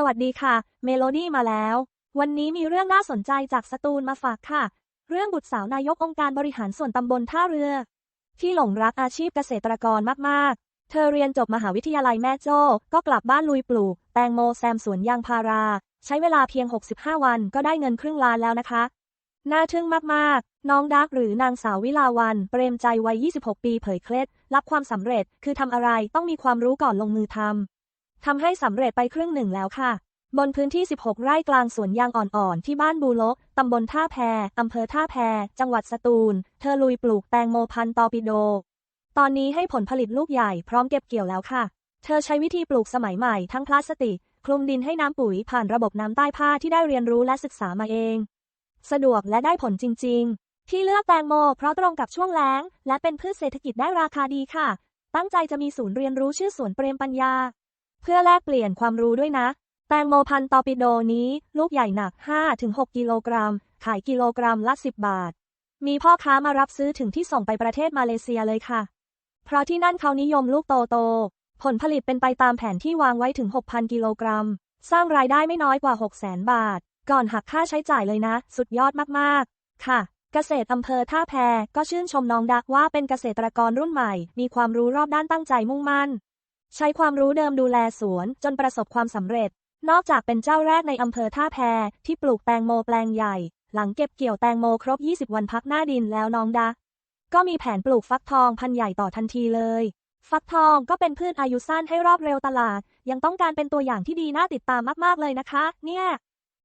สวัสดีค่ะ เมโลดี้มาแล้ว วันนี้มีเรื่องน่าสนใจจากสตูลมาฝากค่ะ เรื่องบุตรสาวนายกองค์การบริหารส่วนตำบลท่าเรือ ที่หลงรักอาชีพเกษตรกรมากๆ เธอเรียนจบมหาวิทยาลัยแม่โจ้ก็กลับบ้านลุยปลูก แตงโมแซมสวนยางพารา ใช้เวลาเพียง 65 วันก็ได้เงินครึ่งล้านแล้วนะคะ น่าทึ่งมากๆ น้องดักหรือนางสาววิลาวัน เปรมใจวัย 26 ปีเผยเคล็ดลับความสำเร็จ คือทำอะไรต้องมีความรู้ก่อนลงมือทำ ทำให้สำเร็จไปครึ่งหนึ่งแล้วค่ะ บนพื้นที่ 16 ไร่กลางสวนยางอ่อนๆ ที่บ้านบูโลกตำบลท่าแพอำเภอท่าแพ จังหวัดสตูล เธอลุยปลูกแตงโมพันธุ์ตอปิโด ตอนนี้ให้ผลผลิตลูกใหญ่พร้อมเก็บเกี่ยวแล้วค่ะ เธอใช้วิธีปลูกสมัยใหม่ทั้งพลาสติก คลุมดินให้น้ำปุ๋ยผ่านระบบน้ำใต้ผ้าที่ได้เรียนรู้และศึกษามาเอง สะดวกและได้ผลจริง ๆ ที่เลือกแตงโม เพราะตรงกับช่วงแล้ง และเป็นพืชเศรษฐกิจได้ราคาดีค่ะ ตั้งใจจะมีศูนย์เรียนรู้ชื่อสวนเปรมปัญญา เพื่อแลกเปลี่ยนความรู้ด้วยนะ แตงโมพันตอปิโดนี้ ลูกใหญ่หนัก 5-6 กิโลกรัม ขายกิโลกรัมละ 10 บาท มีพ่อค้ามารับซื้อถึงที่ส่งไปประเทศมาเลเซียเลยค่ะ เพราะที่นั่นเขานิยมลูกโตๆผลผลิตเป็นไปตามแผนที่วางไว้ถึง 6,000 กิโลกรัม สร้างรายได้ไม่น้อยกว่า 600,000 บาท ก่อนหักค่าใช้จ่ายเลยนะ สุดยอดมากๆ ค่ะเกษตรอำเภอท่าแพก็ชื่นชมน้องดักว่าเป็นเกษตรกรรุ่นใหม่ มีความรู้รอบด้านตั้งใจมุ่งมั่น ใช้ความรู้เดิมดูแลสวนจนประสบความสำเร็จ นอกจากเป็นเจ้าแรกในอำเภอท่าแพที่ปลูกแตงโมแปลงใหญ่ หลังเก็บเกี่ยวแตงโมครบ 20 วันพักหน้าดินแล้วน้องดา ก็มีแผนปลูกฟักทองพันใหญ่ต่อทันทีเลย ฟักทองก็เป็นพืชอายุสั้นให้รอบเร็วตลาด ยังต้องการเป็นตัวอย่างที่ดีน่าติดตามมากๆเลยนะคะ เนี่ย